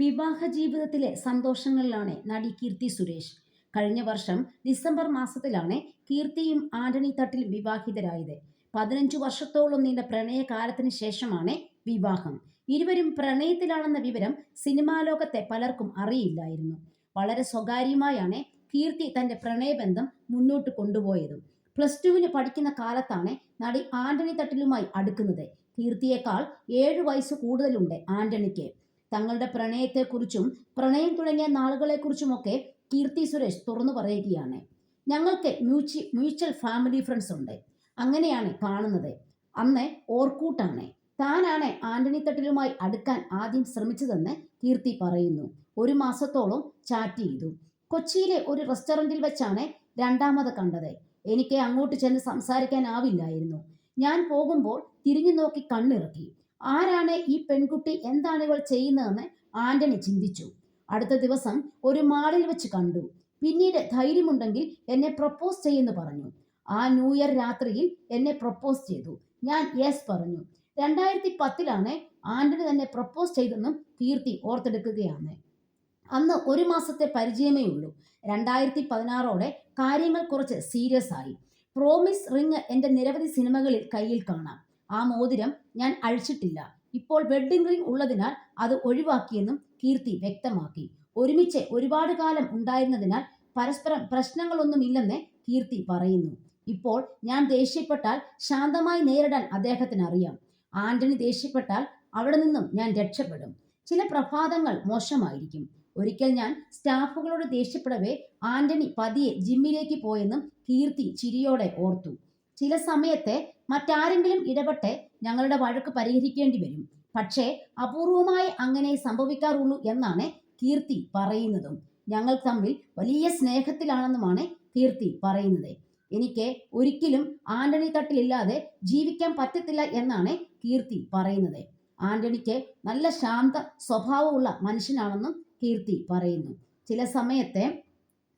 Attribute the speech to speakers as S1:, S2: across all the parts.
S1: വിവാഹ ജീവിതത്തിലെ സന്തോഷങ്ങളിലാണ് നടി കീർത്തി സുരേഷ്. കഴിഞ്ഞ വർഷം ഡിസംബർ മാസത്തിലാണ് കീർത്തിയും ആന്റണി തട്ടിലും വിവാഹിതരായത്. പതിനഞ്ചു വർഷത്തോളം നീണ്ട പ്രണയകാലത്തിന് ശേഷമാണ് വിവാഹം. ഇരുവരും പ്രണയത്തിലാണെന്ന വിവരം സിനിമാ ലോകത്തെ പലർക്കും അറിയില്ലായിരുന്നു. വളരെ സ്വകാര്യമായാണ് കീർത്തി തന്റെ പ്രണയബന്ധം മുന്നോട്ട് കൊണ്ടുപോയതും. പ്ലസ് ടുവിന് പഠിക്കുന്ന കാലത്താണ് നടി ആന്റണി തട്ടിലുമായി അടുക്കുന്നത്. കീർത്തിയേക്കാൾ ഏഴു വയസ്സ് കൂടുതലുണ്ട് ആന്റണിക്ക്. തങ്ങളുടെ പ്രണയത്തെക്കുറിച്ചും പ്രണയം തുടങ്ങിയ നാളുകളെക്കുറിച്ചുമൊക്കെ കീർത്തി സുരേഷ് തുറന്നു പറയുകയാണ്. ഞങ്ങൾക്ക് മ്യൂച്വ മ്യൂച്വൽ ഫാമിലി ഫ്രണ്ട്സ് ഉണ്ട്. അങ്ങനെയാണ് കാണുന്നത്. അന്ന് ഓർക്കൂട്ടാണ്. താനാണ് ആന്റണി തട്ടിലുമായി അടുക്കാൻ ആദ്യം ശ്രമിച്ചതെന്ന് കീർത്തി പറയുന്നു. ഒരു മാസത്തോളം ചാറ്റ് ചെയ്തു. കൊച്ചിയിലെ ഒരു റെസ്റ്റോറന്റിൽ വെച്ചാണ് രണ്ടാമത് കണ്ടത്. എനിക്ക് അങ്ങോട്ട് ചെന്ന് സംസാരിക്കാനാവില്ലായിരുന്നു. ഞാൻ പോകുമ്പോൾ തിരിഞ്ഞു നോക്കി കണ്ണിറക്കി. ആരാണ് ഈ പെൺകുട്ടി? എന്താണ് ഇവൾ ചെയ്യുന്നതെന്ന് ആന്റണി ചിന്തിച്ചു. അടുത്ത ദിവസം ഒരു മാളിൽ വെച്ച് കണ്ടു. പിന്നീട് ധൈര്യമുണ്ടെങ്കിൽ എന്നെ പ്രപ്പോസ് ചെയ്യുന്നു പറഞ്ഞു. ആ ന്യൂ ഇയർ രാത്രിയിൽ എന്നെ പ്രപ്പോസ് ചെയ്തു. ഞാൻ യെസ് പറഞ്ഞു. രണ്ടായിരത്തി പത്തിലാണ് ആന്റണി തന്നെ പ്രപ്പോസ് ചെയ്തെന്നും കീർത്തി ഓർത്തെടുക്കുകയാണ്. അന്ന് ഒരു മാസത്തെ പരിചയമേ ഉള്ളൂ. രണ്ടായിരത്തി പതിനാറോടെ കാര്യങ്ങൾ കുറച്ച് സീരിയസ് ആയി. പ്രോമിസ് റിങ് എന്റെ നിരവധി സിനിമകളിൽ കയ്യിൽ കാണാം. ആ മോതിരം ഞാൻ അഴിച്ചിട്ടില്ല. ഇപ്പോൾ വെഡ്ഡിംഗ് റിംഗ് ഉള്ളതിനാൽ അത് ഒഴിവാക്കിയെന്നും കീർത്തി വ്യക്തമാക്കി. ഒരുമിച്ച് ഒരുപാട് കാലം ഉണ്ടായിരുന്നതിനാൽ പരസ്പരം പ്രശ്നങ്ങളൊന്നുമില്ലെന്ന് കീർത്തി പറയുന്നു. ഇപ്പോൾ ഞാൻ ദേഷ്യപ്പെട്ടാൽ ശാന്തമായി നേരിടാൻ അദ്ദേഹത്തിന് അറിയാം. ആന്റണി ദേഷ്യപ്പെട്ടാൽ അവിടെ നിന്നും ഞാൻ രക്ഷപ്പെടും. ചില പ്രഭാതങ്ങൾ മോശമായിരിക്കും. ഒരിക്കൽ ഞാൻ സ്റ്റാഫുകളോട് ദേഷ്യപ്പെടവേ ആന്റണി പതിയെ ജിമ്മിലേക്ക് പോയെന്നും കീർത്തി ചിരിയോടെ ഓർത്തു. ചില സമയത്തെ മറ്റാരെങ്കിലും ഇടപെട്ട് ഞങ്ങളുടെ വഴക്ക് പരിഹരിക്കേണ്ടി വരും. പക്ഷേ അപൂർവമായി അങ്ങനെ സംഭവിക്കാറുള്ളൂ എന്നാണ് കീർത്തി പറയുന്നതും. ഞങ്ങൾ തമ്മിൽ വലിയ സ്നേഹത്തിലാണെന്നുമാണ് കീർത്തി പറയുന്നത്. എനിക്ക് ഒരിക്കലും ആന്റണി തട്ടിലില്ലാതെ ജീവിക്കാൻ പറ്റത്തില്ല എന്നാണ് കീർത്തി പറയുന്നത്. ആന്റണിക്ക് നല്ല ശാന്ത സ്വഭാവമുള്ള മനുഷ്യനാണെന്നും കീർത്തി പറയുന്നു. ചില സമയത്തെ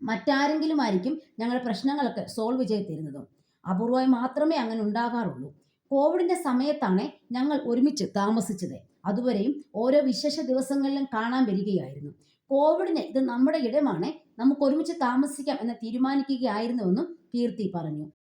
S1: മറ്റാരെങ്കിലും ആയിരിക്കും ഞങ്ങളുടെ പ്രശ്നങ്ങളൊക്കെ സോൾവ് ചെയ്ത് തരുന്നതും. അപൂർവമായി മാത്രമേ അങ്ങനെ ഉണ്ടാകാറുള്ളൂ. കോവിഡിന്റെ സമയത്താണ് ഞങ്ങൾ ഒരുമിച്ച് താമസിച്ചത്. അതുവരെയും ഓരോ വിശേഷ ദിവസങ്ങളിലും കാണാൻ വരികയായിരുന്നു. കോവിഡിന് ഇത് നമ്മുടെ ഇടമാണ്. നമുക്ക് ഒരുമിച്ച് താമസിക്കാം എന്ന് തീരുമാനിക്കുകയായിരുന്നുവെന്നും കീർത്തി പറഞ്ഞു.